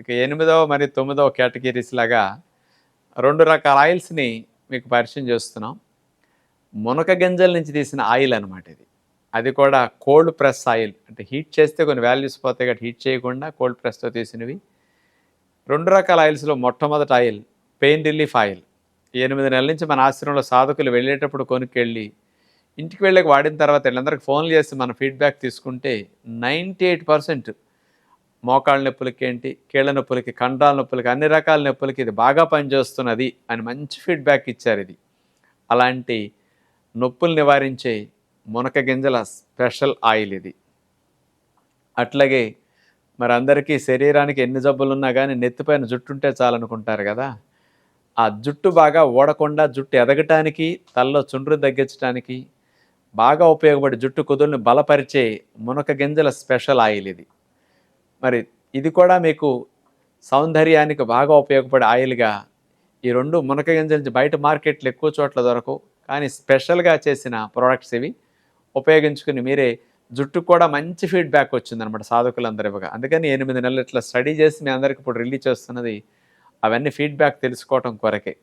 ఇక ఎనిమిదవ మరి తొమ్మిదవ కేటగిరీస్ లాగా రెండు రకాల ఆయిల్స్ని మీకు పరిచయం చేస్తున్నాం. మునక గింజల నుంచి తీసిన ఆయిల్ అనమాట ఇది. అది కూడా కోల్డ్ ప్రెస్ ఆయిల్. అంటే హీట్ చేస్తే కొన్ని వాల్యూస్ పోతాయి కాబట్టి హీట్ చేయకుండా కోల్డ్ ప్రెస్తో తీసినవి. రెండు రకాల ఆయిల్స్లో మొట్టమొదటి ఆయిల్ పెయిన్ రిలీఫ్ ఆయిల్. ఎనిమిది నెలల నుంచి మన ఆశ్రమంలో సాధకులు వెళ్ళేటప్పుడు కొనుక్కెళ్ళి ఇంటికి వెళ్ళక వాడిన తర్వాత వీళ్ళందరికీ ఫోన్లు చేసి మన ఫీడ్బ్యాక్ తీసుకుంటే నైంటీ ఎయిట్ పర్సెంట్ మోకాళ్ళ నొప్పులకి ఏంటి? కీళ్ళ నొప్పులకి కండాల నొప్పులకి అన్ని రకాల నొప్పులకి ఇది బాగా పనిచేస్తున్నది అని మంచి ఫీడ్బ్యాక్ ఇచ్చారు ఇది. అలాంటి నొప్పులు నివారించే మునక గింజల స్పెషల్ ఆయిల్ ఇది. అట్లాగే మరి అందరికీ శరీరానికి ఎన్ని జబ్బులు ఉన్నా కానీ నెత్తిపైన జుట్టు ఉంటే చాలనుకుంటారు కదా. ఆ జుట్టు బాగా ఓడకుండా జుట్టు ఎదగటానికి తలలో చుండ్రు తగ్గించడానికి బాగా ఉపయోగపడే జుట్టు కుదుల్ని బలపరిచే మునక గింజల స్పెషల్ ఆయిల్ ఇది. మరి ఇది కూడా మీకు సౌందర్యానికి బాగా ఉపయోగపడే ఆయిల్గా ఈ రెండు మునక గింజల నుంచి బయట మార్కెట్లు ఎక్కువ చోట్ల దొరకవు కానీ స్పెషల్గా చేసిన ప్రోడక్ట్స్ ఇవి. ఉపయోగించుకుని మీరే జుట్టుకు కూడా మంచి ఫీడ్బ్యాక్ వచ్చిందనమాట సాధకులందరూ ఇవ్వగా. అందుకని ఎనిమిది నెలలు ఇట్లా స్టడీ చేసి మీ అందరికి ఇప్పుడు రిలీజ్ చేస్తున్నది అవన్నీ ఫీడ్బ్యాక్ తెలుసుకోవటం కొరకే.